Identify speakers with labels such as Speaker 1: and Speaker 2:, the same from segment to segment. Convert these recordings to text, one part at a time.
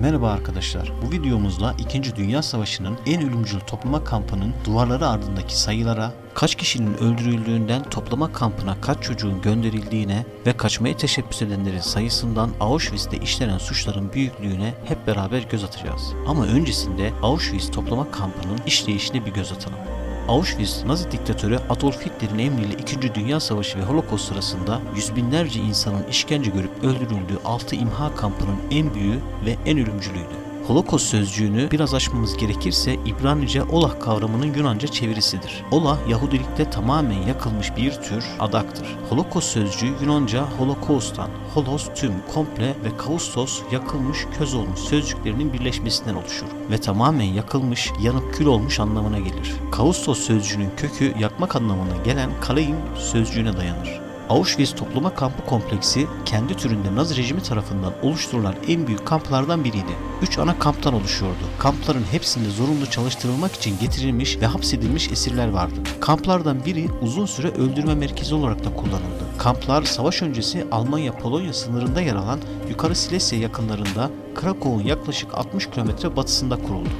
Speaker 1: Merhaba arkadaşlar. Bu videomuzda 2. Dünya Savaşı'nın en ölümcül toplama kampının duvarları ardındaki sayılara, kaç kişinin öldürüldüğünden toplama kampına kaç çocuğun gönderildiğine ve kaçmaya teşebbüs edenlerin sayısından Auschwitz'te işlenen suçların büyüklüğüne hep beraber göz atacağız. Ama öncesinde Auschwitz toplama kampının işleyişine bir göz atalım. Auschwitz, Nazi diktatörü Adolf Hitler'in emriyle 2. Dünya Savaşı ve Holocaust sırasında yüz binlerce insanın işkence görüp öldürüldüğü 6 imha kampının en büyüğü ve en ölümcülüydü. Holocaust sözcüğünü biraz açmamız gerekirse İbranice olah kavramının Yunanca çevirisidir. Olah Yahudilikte tamamen yakılmış bir tür adaktır. Holocaust sözcüğü Yunanca holocaustan, holos tüm, komple ve kaustos yakılmış, köz olmuş sözcüklerinin birleşmesinden oluşur ve tamamen yakılmış, yanıp kül olmuş anlamına gelir. Kaustos sözcüğünün kökü yakmak anlamına gelen kaleim sözcüğüne dayanır. Auschwitz toplama kampı kompleksi kendi türünde Nazi rejimi tarafından oluşturulan en büyük kamplardan biriydi. Üç ana kamptan oluşuyordu. Kampların hepsinde zorunlu çalıştırılmak için getirilmiş ve hapsedilmiş esirler vardı. Kamplardan biri uzun süre öldürme merkezi olarak da kullanıldı. Kamplar savaş öncesi Almanya-Polonya sınırında yer alan Yukarı Silesya yakınlarında Krakow'un yaklaşık 60 kilometre batısında kuruldu.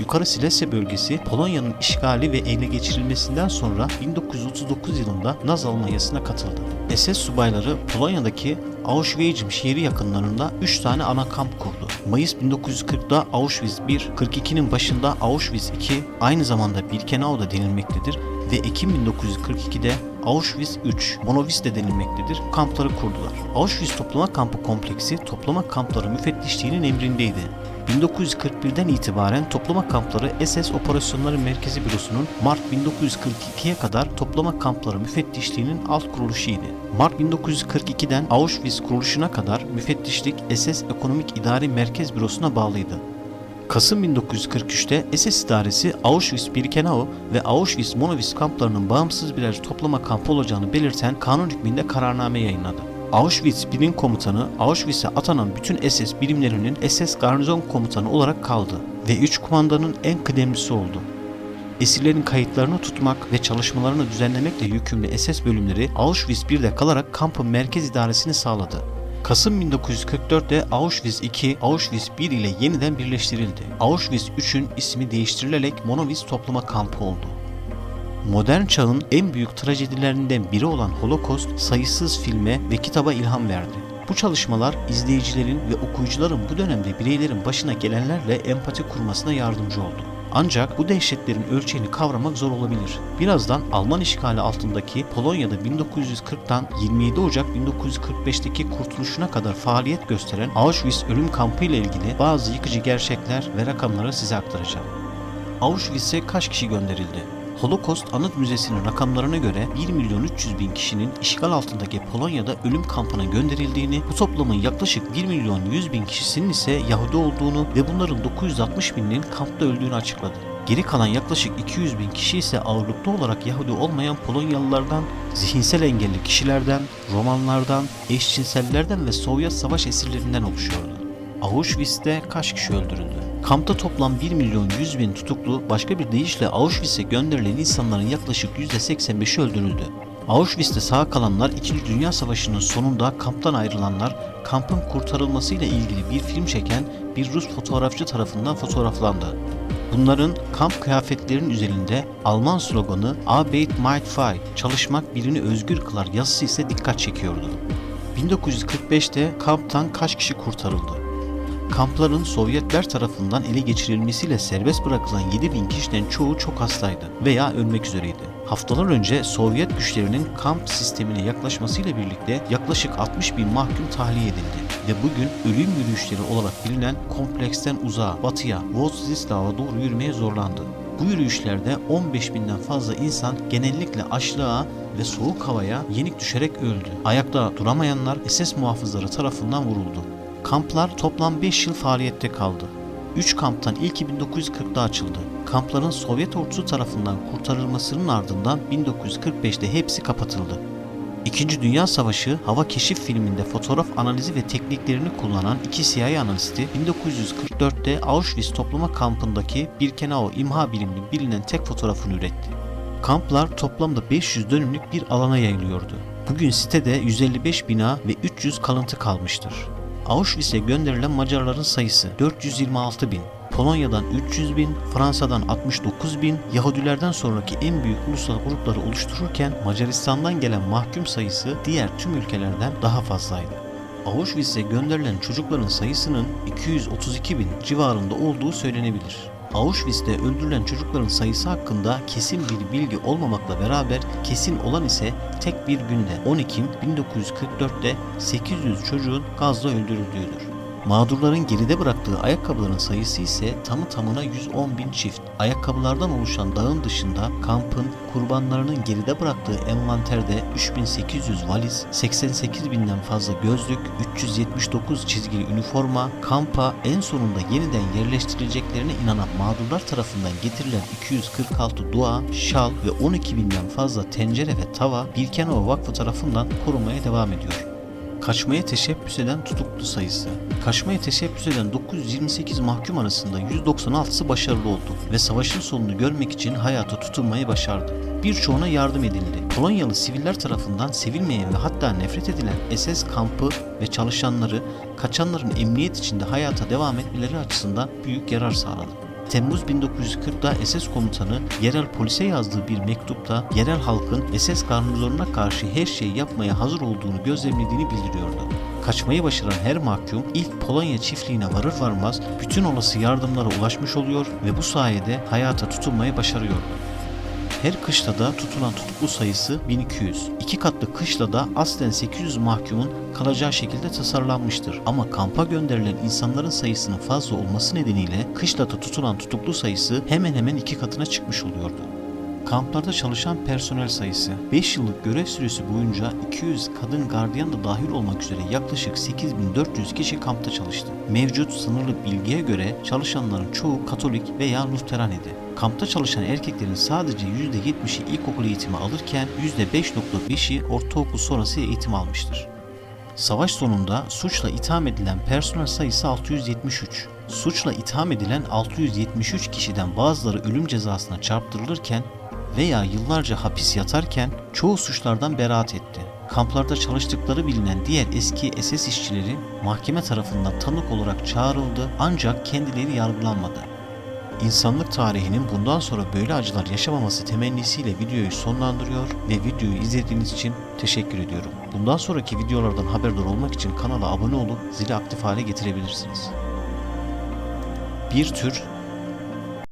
Speaker 1: Yukarı Silesya bölgesi Polonya'nın işgali ve ele geçirilmesinden sonra 1939 yılında Naz Almanyası'na katıldı. SS subayları Polonya'daki Auschwitz şehri yakınlarında 3 tane ana kamp kurdu. Mayıs 1940'da Auschwitz 1, 42'nin başında Auschwitz 2, aynı zamanda Birkenau da denilmektedir ve Ekim 1942'de Auschwitz 3, Monowitz de denilmektedir, kampları kurdular. Auschwitz toplama kampı kompleksi toplama kampları müfettişliğinin emrindeydi. 1941'den itibaren toplama kampları SS Operasyonları Merkezi Bürosu'nun Mart 1942'ye kadar toplama kampları müfettişliğinin alt kuruluşuydu. Mart 1942'den Auschwitz kuruluşuna kadar müfettişlik SS Ekonomik İdari Merkez Bürosu'na bağlıydı. Kasım 1943'te SS idaresi Auschwitz-Birkenau ve Auschwitz-Monowitz kamplarının bağımsız birer toplama kampı olacağını belirten kanun hükmünde kararname yayınladı. Auschwitz birim komutanı Auschwitz'e atanan bütün SS birimlerinin SS garnizon komutanı olarak kaldı ve 3 kumandanın en kıdemlisi oldu. Esirlerin kayıtlarını tutmak ve çalışmalarını düzenlemekle yükümlü SS bölümleri Auschwitz 1'de kalarak kampın merkez idaresini sağladı. Kasım 1944'te Auschwitz 2, Auschwitz 1 ile yeniden birleştirildi. Auschwitz 3'ün ismi değiştirilerek Monowitz toplama kampı oldu. Modern çağın en büyük trajedilerinden biri olan Holocaust sayısız filme ve kitaba ilham verdi. Bu çalışmalar izleyicilerin ve okuyucuların bu dönemde bireylerin başına gelenlerle empati kurmasına yardımcı oldu. Ancak bu dehşetlerin ölçeğini kavramak zor olabilir. Birazdan Alman işgali altındaki Polonya'da 1940'tan 27 Ocak 1945'teki kurtuluşuna kadar faaliyet gösteren Auschwitz ölüm kampı ile ilgili bazı yıkıcı gerçekler ve rakamları size aktaracağım. Auschwitz'e kaç kişi gönderildi? Holocaust Anıt Müzesi'nin rakamlarına göre 1 milyon 300 bin kişinin işgal altındaki Polonya'da ölüm kampına gönderildiğini, bu toplamın yaklaşık 1 milyon 100 bin kişisinin ise Yahudi olduğunu ve bunların 960 bininin kampta öldüğünü açıkladı. Geri kalan yaklaşık 200 bin kişi ise ağırlıklı olarak Yahudi olmayan Polonyalılardan, zihinsel engelli kişilerden, Romanlardan, eşcinsellerden ve Sovyet savaş esirlerinden oluşuyordu. Auschwitz'te kaç kişi öldürüldü? Kampta toplam 1 milyon 100 bin tutuklu, başka bir deyişle Auschwitz'e gönderilen insanların yaklaşık %85'i öldürüldü. Auschwitz'te sağ kalanlar 2. Dünya Savaşı'nın sonunda kamptan ayrılanlar, kampın kurtarılmasıyla ilgili bir film çeken bir Rus fotoğrafçı tarafından fotoğraflandı. Bunların kamp kıyafetlerinin üzerinde Alman sloganı Arbeit macht frei, çalışmak birini özgür kılar yazısı ise dikkat çekiyordu. 1945'te kamptan kaç kişi kurtarıldı? Kampların Sovyetler tarafından ele geçirilmesiyle serbest bırakılan 7 bin kişiden çoğu çok hastaydı veya ölmek üzereydi. Haftalar önce Sovyet güçlerinin kamp sistemine yaklaşmasıyla birlikte yaklaşık 60 bin mahkum tahliye edildi ve bugün ölüm yürüyüşleri olarak bilinen kompleksten uzağa, batıya, Władysław'a doğru yürümeye zorlandı. Bu yürüyüşlerde 15 binden fazla insan genellikle açlığa ve soğuk havaya yenik düşerek öldü. Ayakta duramayanlar SS muhafızları tarafından vuruldu. Kamplar toplam 5 yıl faaliyette kaldı. 3 kamptan ilki 1940'da açıldı. Kampların Sovyet ordusu tarafından kurtarılmasının ardından 1945'te hepsi kapatıldı. İkinci Dünya Savaşı hava keşif filminde fotoğraf analizi ve tekniklerini kullanan iki CIA analisti 1944'te Auschwitz toplama kampındaki Birkenau imha biriminin bilinen tek fotoğrafını üretti. Kamplar toplamda 500 dönümlük bir alana yayılıyordu. Bugün sitede 155 bina ve 300 kalıntı kalmıştır. Auschwitz'e gönderilen Macarların sayısı 426 bin. Polonya'dan 300 bin, Fransa'dan 69 bin, Yahudilerden sonraki en büyük ulusal grupları oluştururken Macaristan'dan gelen mahkum sayısı diğer tüm ülkelerden daha fazlaydı. Auschwitz'e gönderilen çocukların sayısının 232 bin civarında olduğu söylenebilir. Auschwitz'te öldürülen çocukların sayısı hakkında kesin bir bilgi olmamakla beraber kesin olan ise tek bir günde 10 Ekim 1944'te 800 çocuğun gazla öldürüldüğüdür. Mağdurların geride bıraktığı ayakkabıların sayısı ise tamı tamına 110 bin çift. Ayakkabılardan oluşan dağın dışında kampın kurbanlarının geride bıraktığı envanterde 3800 valiz, 88 binden fazla gözlük, 379 çizgili üniforma, kampa en sonunda yeniden yerleştirileceklerine inanan mağdurlar tarafından getirilen 246 dua, şal ve 12 binden fazla tencere ve tava Birkenau Vakfı tarafından korunmaya devam ediyor. Kaçmaya teşebbüs eden tutuklu sayısı. Kaçmaya teşebbüs eden 928 mahkum arasında 196'sı başarılı oldu ve savaşın sonunu görmek için hayata tutunmayı başardı. Birçoğuna yardım edildi. Polonyalı siviller tarafından sevilmeyen ve hatta nefret edilen SS kampı ve çalışanları kaçanların emniyet içinde hayata devam etmeleri açısından büyük yarar sağladı. Temmuz 1940'da SS komutanı yerel polise yazdığı bir mektupta yerel halkın SS garnizonuna karşı her şeyi yapmaya hazır olduğunu gözlemlediğini bildiriyordu. Kaçmayı başaran her mahkum ilk Polonya çiftliğine varır varmaz bütün olası yardımlara ulaşmış oluyor ve bu sayede hayata tutunmayı başarıyordu. Her kışlada tutulan tutuklu sayısı 1200. İki katlı kışlada aslen 800 mahkumun kalacağı şekilde tasarlanmıştır. Ama kampa gönderilen insanların sayısının fazla olması nedeniyle kışlada tutulan tutuklu sayısı hemen hemen iki katına çıkmış oluyordu. Kamplarda çalışan personel sayısı 5 yıllık görev süresi boyunca 200 kadın gardiyan da dahil olmak üzere yaklaşık 8400 kişi kampta çalıştı. Mevcut sınırlı bilgiye göre çalışanların çoğu Katolik veya Lutheran idi. Kampta çalışan erkeklerin sadece %70'i ilkokul eğitimi alırken %5.5'i ortaokul sonrası eğitim almıştır. Savaş sonunda suçla itham edilen personel sayısı 673. Suçla itham edilen 673 kişiden bazıları ölüm cezasına çarptırılırken veya yıllarca hapis yatarken çoğu suçlardan beraat etti. Kamplarda çalıştıkları bilinen diğer eski SS işçileri mahkeme tarafından tanık olarak çağrıldı ancak kendileri yargılanmadı. İnsanlık tarihinin bundan sonra böyle acılar yaşamaması temennisiyle videoyu sonlandırıyor ve videoyu izlediğiniz için teşekkür ediyorum. Bundan sonraki videolardan haberdar olmak için kanala abone olup zili aktif hale getirebilirsiniz. Bir tür